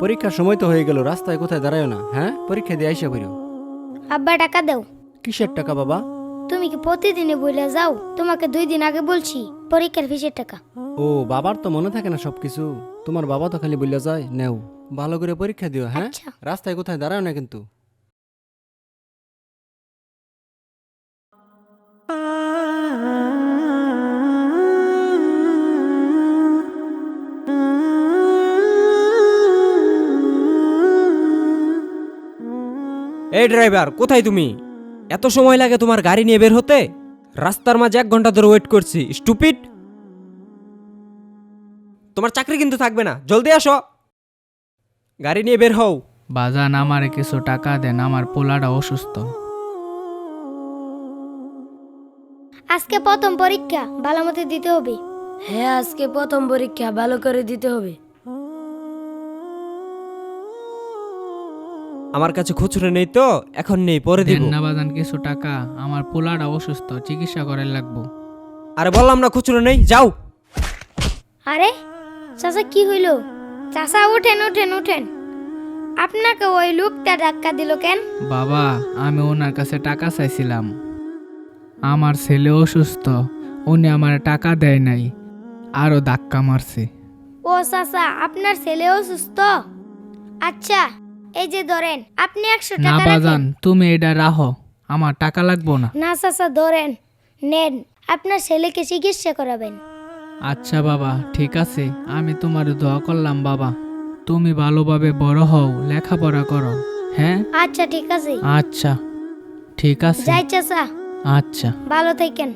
পরীক্ষার সময় তো হয়ে গেল রাস্তায় কোথায় দাঁড়ায় না হ্যাঁ? পরীক্ষা দিয়ে আইসা করিও আব্বা টাকা দাও। কিসের টাকা বাবা? তুমি কি প্রতিদিনে বলে যাও? তোমাকে দুই দিন আগে বলছি পরীক্ষার ফিসের টাকা। ও বাবার তো মনে থাকে না সবকিছু। তোমার বাবা তো খালি বললে যায় নেও। ভালো করে পরীক্ষা দিও হ্যাঁ? আচ্ছা। রাস্তায় কোথায় দাঁড়ায় না কিন্তু। এই ড্রাইভার কোথায় তুমি? এত সময় লাগে তোমার গাড়ি নিয়ে বের হতে? রাস্তার মাঝে এক ঘণ্টা ধরে ওয়েট করছি স্টুপিড তোমার চাকরি কিন্তু থাকবে না জলদি আসো! গাড়ি নিয়ে বের হও। বাজান আমারে কিছু টাকা দেন আমার পোলাটা অসুস্থ। আজকে প্রথম পরীক্ষা ভালো মতো দিতে হবে। হ্যাঁ আজকে প্রথম পরীক্ষা ভালো করে দিতে হবে। আমার কাছে খুচরো নেই তো এখন নেই পরে দিব। দেন না বাজান কিছু টাকা আমার পোলাটা অসুস্থ চিকিৎসা করার লাগবো। আরে বললাম না খুচরো নেই যাও। আরে চাচা কি হইল? চাচা ওঠেন ওঠেন ওঠেন আপনাকে ওই লোকটা ধাক্কা দিল কেন? বাবা আমি ওনার কাছে টাকা চাইছিলাম। আমার ছেলে অসুস্থ উনি আমার টাকা দেয় নাই আরও ধাক্কা মারছে। ও চাচা আপনার ছেলে অসুস্থ? আচ্ছা এই যে ধরেন আপনি একশো না টাকা বাজান রাখেন তুমি এটা রাখো আমার টাকা লাগবো না। না চাচা ধরেন নেন আপনার ছেলেকে চিকিৎসা করাবেন। আচ্ছা বাবা ঠিক আছে আমি তোমার দোয়া করলাম বাবা। তুমি ভালোভাবে বড় হও লেখাপড়া করো হ্যাঁ? আচ্ছা ঠিক আছে। আচ্ছা ঠিক আছে। যাই চাচা। আচ্ছা। ভালো থাকেন।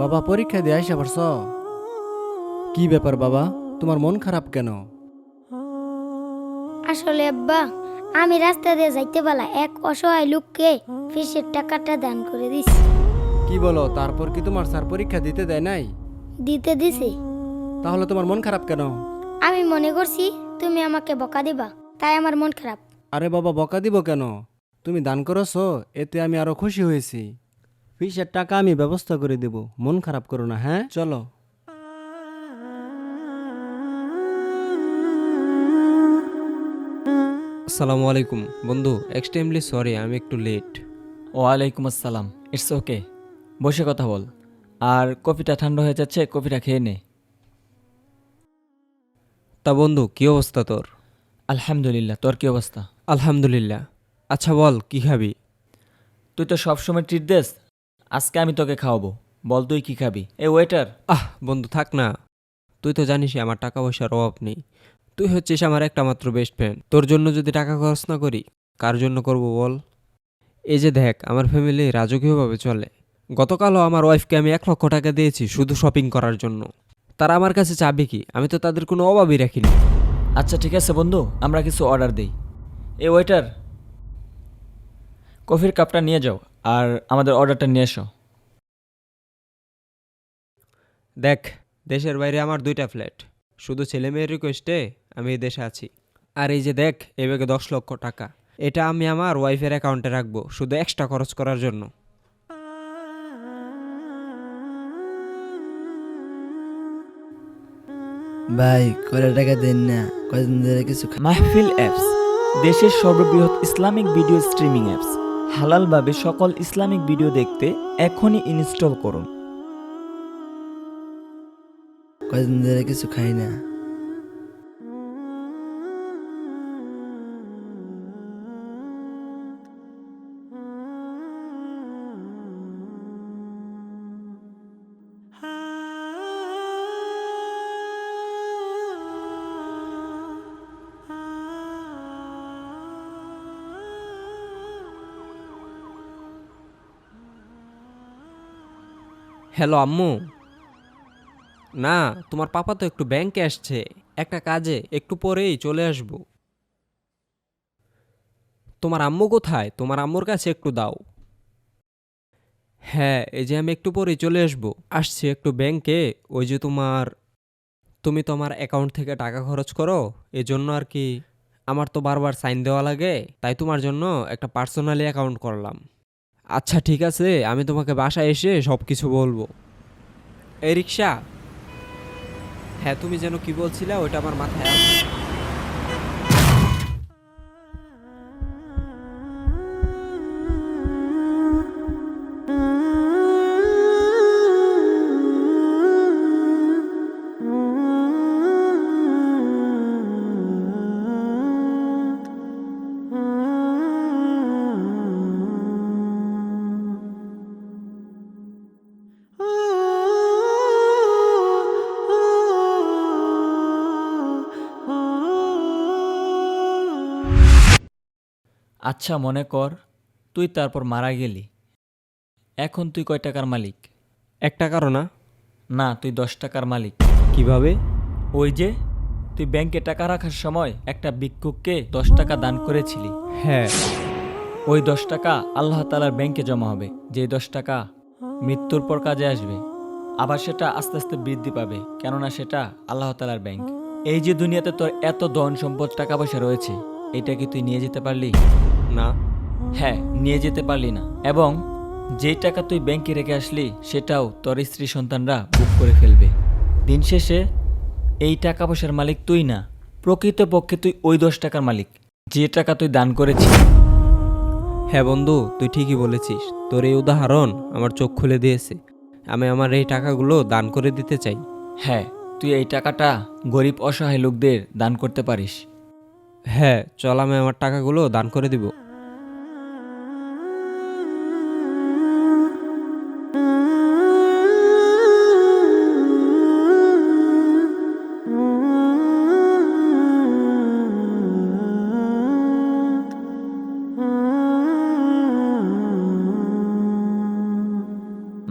বাবা পরীক্ষা দিয়ে আইসা পারছ কি ব্যাপার বাবা? তোমার মন খারাপ কেন? আসলে আব্বা আমি রাস্তা দিয়ে যাইতে পালা এক অসহায় লোককে ফিসের টাকাটা দান করে দিছি। কি বলো তারপর কি তোমার স্যার পরীক্ষা দিতে দেয় নাই? দিতে দিছি। তাহলে তোমার মন খারাপ কেন? আমি মনে করছি তুমি আমাকে বকা দিবা তাই আমার মন খারাপ। আরে বাবা বকা দিব কেন? তুমি দান করছ এতে আমি আরও খুশি হয়েছি। ফিসের টাকা আমি ব্যবস্থা করে দেব মন খারাপ করো না হ্যাঁ? চলো। আসসালামু আলাইকুম। বন্ধু এক্সট্রিমলি সরি আমি একটু লেট ওয়ালাইকুম আসসালাম। ইটস ওকে বসে কথা বল। আর কফিটা ঠান্ডা হয়ে যাচ্ছে কফিটা খেয়ে নে। তা বন্ধু কী অবস্থা তোর? আলহামদুলিল্লাহ তোর কী অবস্থা? আলহামদুলিল্লাহ। আচ্ছা বল কি খাবি? তুই তো সবসময় ট্রিট দেস। আজকে আমি তোকে খাওয়াবো। বল তুই কী খাবি? এ ওয়েটার আহ বন্ধু থাক না। তুই তো জানিসই আমার টাকা পয়সার অভাব নেই। তুই হচ্ছিস আমার একটা মাত্র বেস্ট ফ্রেন্ড তোর জন্য যদি টাকা খরচ না করি কার জন্য করব বল? এই যে দেখ আমার ফ্যামিলি রাজকীয়ভাবে চলে। গতকালও আমার ওয়াইফকে আমি এক লক্ষ টাকা দিয়েছি শুধু শপিং করার জন্য। তারা আমার কাছে চাবে কি? আমি তো তাদের কোনো অভাবই রাখিনি। আচ্ছা ঠিক আছে বন্ধু আমরা কিছু অর্ডার দিই। এ ওয়েটার কফির কাপটা নিয়ে যাও আর আমাদের অর্ডারটা নিয়ে এসো। দেখ দেশের বাইরে আমার দুইটা ফ্ল্যাট শুধু ছেলে মেয়ের রিকোয়েস্টে আমি এই দেশে আছি। আর এই যে দেখ এ ব্যাগে দশ লক্ষ টাকা। এটা আমি আমার ওয়াইফের অ্যাকাউন্টে রাখব শুধু এক্সট্রা খরচ করার জন্য। ভাই কয়টা টাকা দেন না কয়দিন ধরে কিছু মাহফিল অ্যাপস দেশের সর্ববৃহৎ ইসলামিক ভিডিও স্ট্রিমিং অ্যাপস হালালভাবে সকল ইসলামিক ভিডিও দেখতে এখনই ইনস্টল করুন। কয়দিন ধরে কিছু খাই না। হ্যালো আম্মু। না, তোমার পাপা তো একটু ব্যাংকে আসছে। একটা কাজে একটু পরেই চলে আসব। তোমার আম্মু কোথায়? তোমার আম্মুর কাছে একটু দাও। হ্যাঁ এই যে আমি একটু পরেই চলে আসব। আসছি একটু ব্যাংকে ওই যে তোমার, তুমি তোমার অ্যাকাউন্ট থেকে টাকা খরচ করো, এজন্য আর কি আমার তো বারবার সাইন দেওয়া লাগে, তাই তোমার জন্য একটা পার্সোনালি অ্যাকাউন্ট করলাম। আচ্ছা ঠিক আছে, আমি তোমাকে বাসায় এসে সব কিছু বলব। এই রিক্সা হ্যাঁ তুমি যেন কি বলছিলে ওইটা আমার মাথায় আছে আচ্ছা মনে কর তুই তারপর মারা গেলি। এখন তুই কয় টাকার মালিক? এক টাকারও না। না তুই দশ টাকার মালিক। কীভাবে? ওই যে তুই ব্যাংকে টাকা রাখার সময় একটা ভিক্ষুককে দশ টাকা দান করেছিলি। হ্যাঁ। ওই দশ টাকা আল্লাহ তালার ব্যাংকে জমা হবে। যে দশ টাকা মৃত্যুর পর কাজে আসবে আবার সেটা আস্তে আস্তে বৃদ্ধি পাবে। কেননা সেটা আল্লাহ তালার ব্যাংক। এই যে দুনিয়াতে তোর এত ধন সম্পদ টাকা পয়সা রয়েছে এটা কি তুই নিয়ে যেতে পারলি? না। হ্যাঁ নিয়ে যেতে পারলি না। এবং যেই টাকা তুই ব্যাংকে রেখে আসলি সেটাও তোর স্ত্রী সন্তানরা বুক করে ফেলবে। দিন শেষে এই টাকা পয়সার মালিক তুই না। প্রকৃতপক্ষে তুই ওই দশ টাকার মালিক যে টাকা তুই দান করেছিস। হ্যাঁ বন্ধু তুই ঠিকই বলেছিস। তোর এই উদাহরণ আমার চোখ খুলে দিয়েছে। আমি আমার এই টাকাগুলো দান করে দিতে চাই। হ্যাঁ তুই এই টাকাটা গরিব অসহায় লোকদের দান করতে পারিস। হ্যাঁ চল আমি আমার টাকাগুলো দান করে দিব।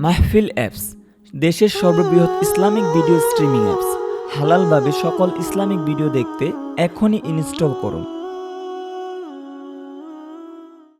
মাহফিল অ্যাপস, দেশের সর্ববৃহৎ ইসলামিক ভিডিও স্ট্রিমিং অ্যাপস। হালালভাবে সকল ইসলামিক ভিডিও দেখতে এখনই ইনস্টল করুন।